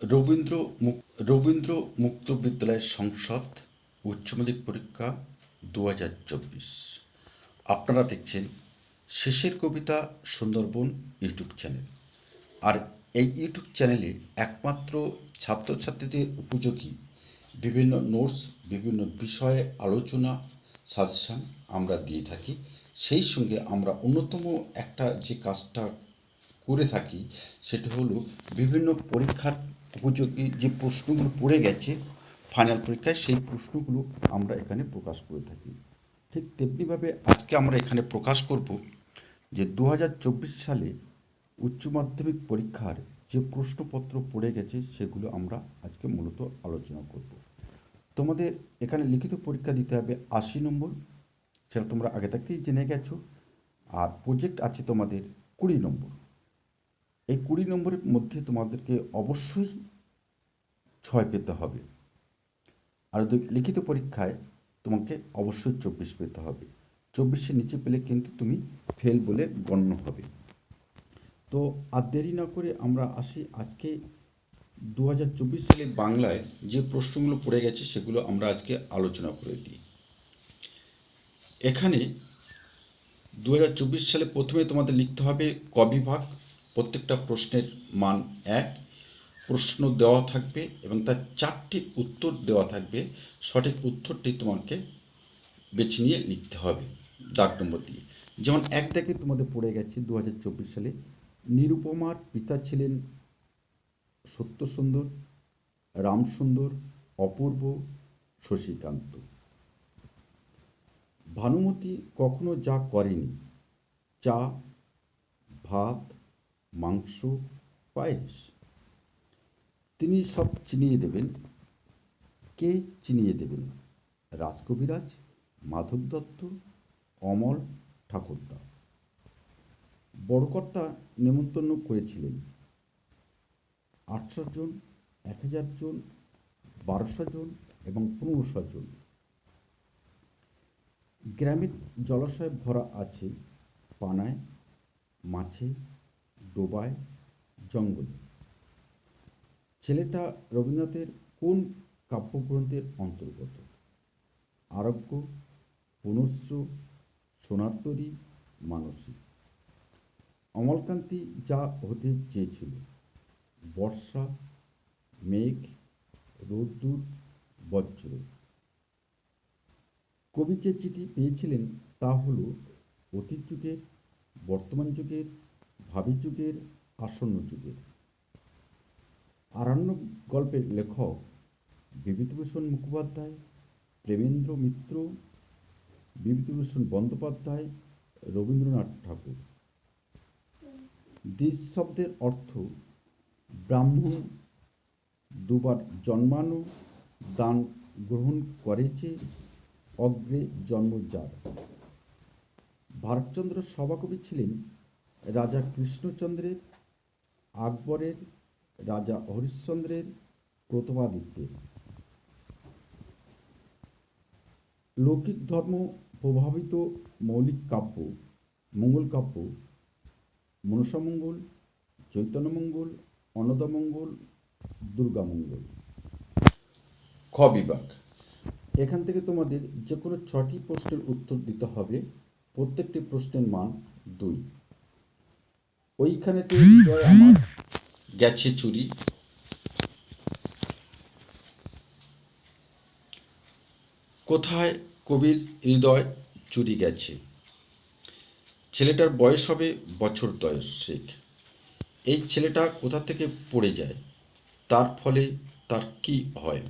রবীন্দ্র রবীন্দ্র মুক্ত বিদ্যালয় সংসদ, উচ্চ মাধ্যমিক পরীক্ষা দু হাজার চব্বিশ। আপনারা দেখছেন শেষের কবিতা সুন্দরবন ইউটিউব চ্যানেল। আর এই ইউটিউব চ্যানেলে একমাত্র ছাত্রছাত্রীদের উপযোগী বিভিন্ন নোটস, বিভিন্ন বিষয়ে আলোচনা, সাজেশান আমরা দিয়ে থাকি। সেই সঙ্গে আমরা অন্যতম একটা যে কাজটা করে থাকি, সেটা হলো বিভিন্ন পরীক্ষার উপযোগী যে প্রশ্নগুলো পড়ে গেছে ফাইনাল পরীক্ষায় সেই প্রশ্নগুলো আমরা এখানে প্রকাশ করে থাকি। ঠিক তেমনিভাবে আজকে আমরা এখানে প্রকাশ করব যে দু হাজার চব্বিশ সালে উচ্চ মাধ্যমিক পরীক্ষার যে প্রশ্নপত্র পড়ে গেছে, সেগুলো আমরা আজকে মূলত আলোচনা করব। তোমাদের এখানে লিখিত পরীক্ষা দিতে হবে আশি নম্বর, সেটা তোমরা আগে থাকতেই জেনে গেছো। আর প্রজেক্ট আছে তোমাদের কুড়ি নম্বর। এই কুড়ি নম্বরের মধ্যে তোমাদেরকে অবশ্যই ছয় পেতে হবে। আর লিখিত পরীক্ষায় তোমাকে অবশ্যই চব্বিশ পেতে হবে। চব্বিশের নিচে পেলে কিন্তু তুমি ফেল বলে গণ্য হবে। তো আর দেরি না করে আমরা আসি আজকে দু হাজার চব্বিশ সালে বাংলায় যে প্রশ্নগুলো পড়ে গেছে সেগুলো আমরা আজকে আলোচনা করে দিই। এখানে দু হাজার চব্বিশ সালে প্রথমে তোমাদের লিখতে হবে ক বিভাগ প্রত্যেকটা প্রশ্নের মান এক। প্রশ্ন দেওয়া থাকবে এবং তার চারটি উত্তর দেওয়া থাকবে। সঠিক উত্তরটি তোমাকে বেছে নিয়ে লিখতে হবে দাগ নম্বর দিয়ে। যেমন এক দাগে তোমাদের পড়ে গেছে দু হাজার চব্বিশ সালে। নিরুপমার পিতা ছিলেন সত্যসুন্দর, রামসুন্দর, অপূর্ব, শশীকান্ত। ভানুমতি কখনো যা করেনি, চা, ভাত মাংস পায়েস তিনি সব চিনিয়ে দেবেন। কে চিনিয়ে দেবেন? রাজকবিরাজ, মাধব দত্ত অমল ঠাকুরদা। বড়কর্তা নেমন্তন্ন করেছিলেন। আটশো জন, এক হাজার জন, বারোশো জন এবং পনেরোশো জন। গ্রামের জলাশয় ভরা আছে পানায়, মাছে ডোবায় জঙ্গলে। ছেলেটা রবীন্দ্রনাথের কোন কাব্যগ্রন্থের অন্তর্গত? আরোগ্য, পুনশ্চ সোনার তরী মানসী। অমলকান্তি যা হতে চেয়েছিল। বর্ষা, মেঘ, রোদ্দুর, বজ্র। কবি যে চিঠি পেয়েছিলেন তা হল অতীত যুগের, বর্তমান যুগের ভাবি যুগের আসন্ন যুগের আরণ্য গল্পের লেখক বিভূতিভূষণ মুখোপাধ্যায়, প্রেমেন্দ্র মিত্র, বিভূতিভূষণ বন্দ্যোপাধ্যায়, রবীন্দ্রনাথ ঠাকুর। দেশ শব্দের অর্থ ব্রাহ্মণ দুবার জন্মানো, দান গ্রহণ করেছে, অগ্রে জন্ম যার ভারতচন্দ্র সভাকবি ছিলেন রাজা কৃষ্ণচন্দ্রের আকবরের রাজা হরিশ্চন্দ্রের প্রথমাদিত্যের। লৌকিক ধর্ম প্রভাবিত মৌলিক কাব্য মঙ্গল কাব্য মনসামঙ্গল চৈতন্যমঙ্গল অন্নদামঙ্গল দুর্গামঙ্গল খ বিভাগ। এখান থেকে তোমাদের যে কোনো ছটি প্রশ্নের উত্তর দিতে হবে। প্রত্যেকটি প্রশ্নের মান দুই। ওইখানে হৃদয় আমার। গেছে চুরি। কোথায় কবির হৃদয় চুরি গেছে? ছেলেটার বয়স হবে বছর দশেক। এই ছেলেটা কোথা থেকে পড়ে যায়? তার ফলে তার কি হয়?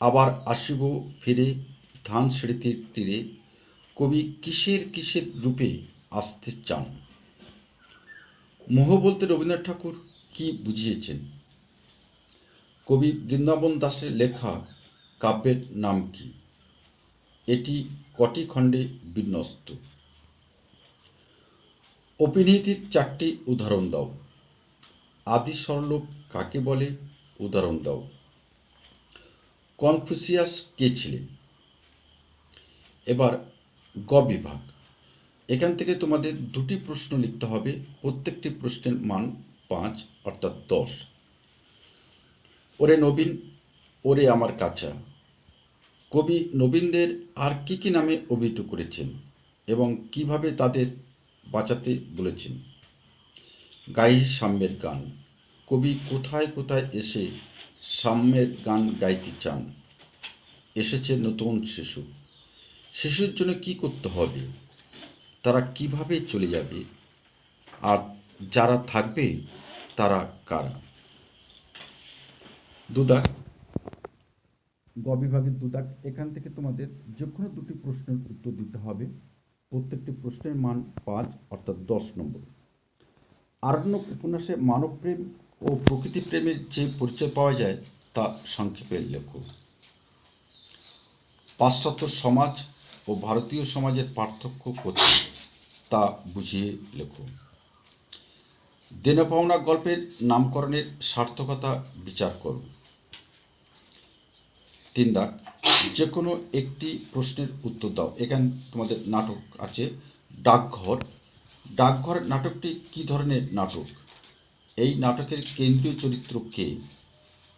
আবার আসিব ফিরে ধান স্মৃতির তীরে। কবি কিসের কিসের রূপে আসতে চান? মোহ বলতে রবীন্দ্রনাথ ঠাকুর কি বুঝিয়েছেন? কবি বৃন্দাবন দাসের লেখা কাব্যের নাম কি? এটি কটি খণ্ডে বিন্যস্ত? অপিনীতির চারটি উদাহরণ দাও। আদি সরলোক কাকে বলে? উদাহরণ দাও। কনফুসিয়াস কে ছিলেন? এবার গ বিভাগ। এখান থেকে তোমাদের দুটি প্রশ্ন লিখতে হবে, প্রত্যেকটি প্রশ্নের মান পাঁচ, অর্থাৎ দশ। ওরে নবীন, ওরে আমার কাঁচা কবি নবীনদের আর কি কি নামে অভিহিত করেছেন এবং কীভাবে তাদের বাঁচাতে বলেছেন? গাই সাম্যের গান। কবি কোথায় কোথায় এসে সাম্যের গান গাইতে চান? এসেছে নতুন শিশু। শিশুর জন্য কি করতে হবে? তারা কীভাবে চলে যাবে? আর যারা থাকবে, তারা কারা? দুদাক। গ বিভাগের দুদাক, এখান থেকে তোমাদের যে কোনো দুটি প্রশ্নের উত্তর দিতে হবে। প্রত্যেকটি প্রশ্নের মান পাঁচ, অর্থাৎ দশ নম্বর। আরণ্যক উপন্যাসে মানবপ্রেম ও প্রকৃতি প্রেমের যে পরিচয় পাওয়া যায়, তা সংক্ষেপে লেখো। পাশ্চাত্য সমাজ ও ভারতীয় সমাজের পার্থক্য কোথায়? তা বুঝিয়ে লেখো। দেনা পাওনা গল্পের নামকরণের সার্থকতা বিচার করো। তিন দাগ যে কোনো একটি প্রশ্নের উত্তর দাও। এখানে তোমাদের নাটক আছে, ডাকঘর। ডাকঘর নাটকটি কি ধরনের নাটক? এই নাটকের কেন্দ্রীয় চরিত্র কে?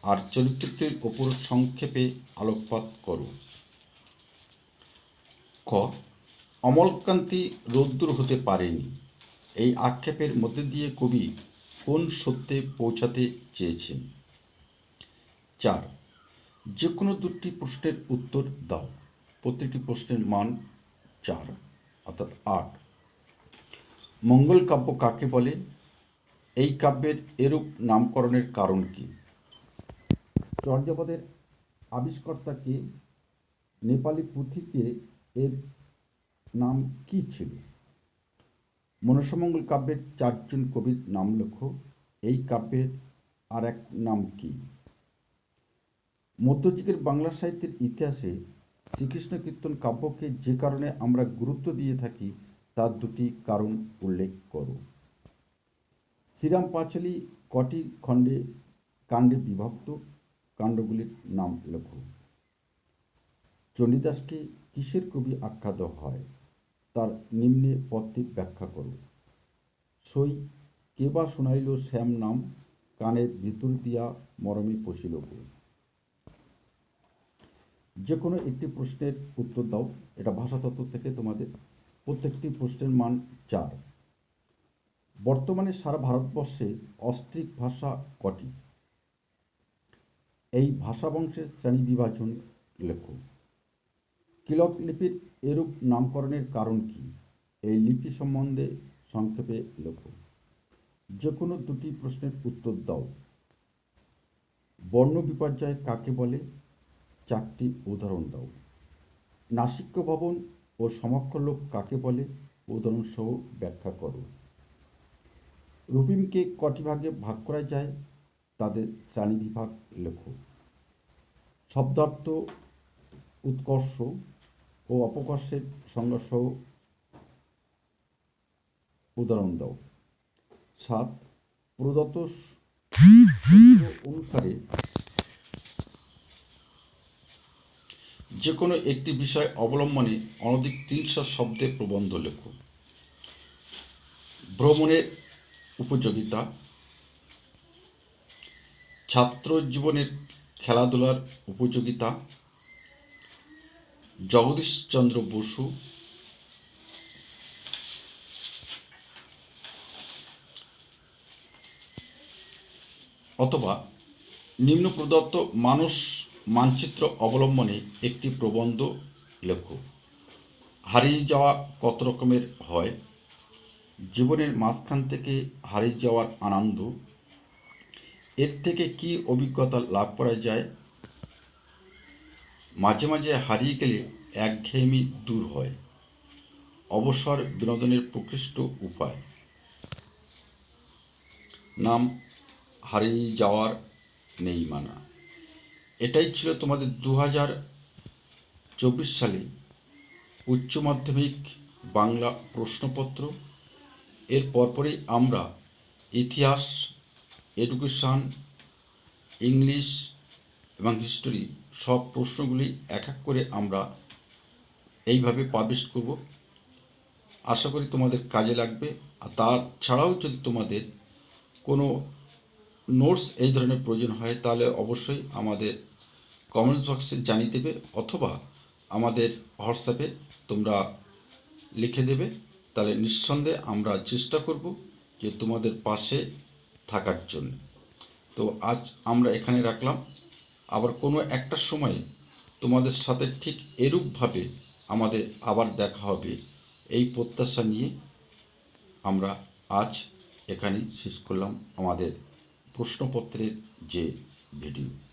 আর চরিত্রটির ওপর সংক্ষেপে আলোকপাত করো। ক অমলকান্তি রোদ্দুর হতে পারেনি। এই আক্ষেপের মধ্যে দিয়ে কবি কোন সত্যে পৌঁছাতে চেয়েছেন? চার যে কোনো দুটি প্রশ্নের উত্তর দাও। প্রত্যেকটি প্রশ্নের মান চার, অর্থাৎ আট। মঙ্গল কাব্য কাকে বলে? এই কাব্যের এরূপ নামকরণের কারণ কি? চর্যাপদের আবিষ্কর্তাকে নেপালি পুঁথিকে এর নাম কি ছিল? মনসামঙ্গল কাব্যের চারজন কবির নাম লেখো। এই কাব্যের আর এক নাম কি? মধ্যযুগের বাংলা সাহিত্যের ইতিহাসে শ্রীকৃষ্ণ কীর্তন কাব্যকে যে কারণে আমরা গুরুত্ব দিয়ে থাকি, তার দুটি কারণ উল্লেখ করো। শ্রীরাম পাঁচালী কটি খণ্ডে কাণ্ডে বিভক্ত? কাণ্ডগুলির নাম লেখো। চণ্ডীদাসকে কিসের কবি আখ্যাত হয়? তার নিম্নে পদটি ব্যাখ্যা করো সই কে বা শোনাইল শ্যাম নাম, কানের ভিতর দিয়া মরমে পশিল গো। যে কোনো একটি প্রশ্নের উত্তর দাও, এটা ভাষাতত্ত্ব থেকে তোমাদের। প্রত্যেকটি প্রশ্নের মান চার। বর্তমানে সারা ভারতবর্ষে অস্ট্রিক ভাষা কটি? এই ভাষা বংশের শ্রেণি বিভাজন লেখো। কিলক লিপির এরূপ নামকরণের কারণ কি? এই লিপি সম্বন্ধে সংক্ষেপে লেখো। যে কোনো দুটি প্রশ্নের উত্তর দাও। বর্ণ বিপর্যয় কাকে বলে? চারটি উদাহরণ দাও। নাসিক্য ভবন ও সমক্ষলোক কাকে বলে? উদাহরণসহ ব্যাখ্যা করো। রুপিমকে কটি ভাগে ভাগ করা যায়? তাদের শ্রেণি বিভাগ লেখো। শব্দার্থ, উৎকর্ষ ও অপকর্ষের সংঘর্ষ উদাহরণ দাও। সাত, প্রদত্ত অনুসারে যে কোনো একটি বিষয় অবলম্বনে অনধিক তিনশো শব্দে প্রবন্ধ লেখো। ভ্রমণের উপযোগিতা। ছাত্র জীবনের খেলাধুলার উপযোগিতা। জগদীশচন্দ্র বসু। অথবা নিম্ন প্রদত্ত মানুষ মানচিত্র অবলম্বনে একটি প্রবন্ধ লেখো। হারিয়ে যাওয়া কত রকমের হয়? জীবনের মাঝখান থেকে হারিয়ে যাওয়ার আনন্দ। এর থেকে কি অভিজ্ঞতা লাভ করা যায়? মাঝে মাঝে হারিয়ে গেলে একঘেয়েমি দূর হয়। অবসর বিনোদনের প্রকৃষ্ট উপায়। নাম, হারিয়ে যাওয়ার নেই মানা। এটাই ছিল তোমাদের দু হাজার চব্বিশ সালে উচ্চ মাধ্যমিক বাংলা প্রশ্নপত্র। এর পরপরই আমরা ইতিহাস, এডুকেশান, ইংলিশ এবং হিস্টোরি সব প্রশ্নগুলি এক এক করে আমরা এইভাবে পাবলিশ করব। আশা করি তোমাদের কাজে লাগবে। আর তাছাড়াও যদি তোমাদের কোনো নোটস এই ধরনের প্রয়োজন হয়, তাহলে অবশ্যই আমাদের কমেন্টস বক্সে জানিয়ে দেবে অথবা আমাদের হোয়াটসঅ্যাপে তোমরা লিখে দেবে। তাহলে নিঃসন্দেহে আমরা চেষ্টা করব যে তোমাদের পাশে থাকার জন্য। তো আজ আমরা এখানে রাখলাম। আবার কোনো একটা সময়ে তোমাদের সাথে ঠিক এরূপভাবে আমাদের আবার দেখা হবে। এই প্রত্যাশা নিয়ে আমরা আজ এখানেই শেষ করলাম আমাদের প্রশ্নপত্রের যে ভিডিও।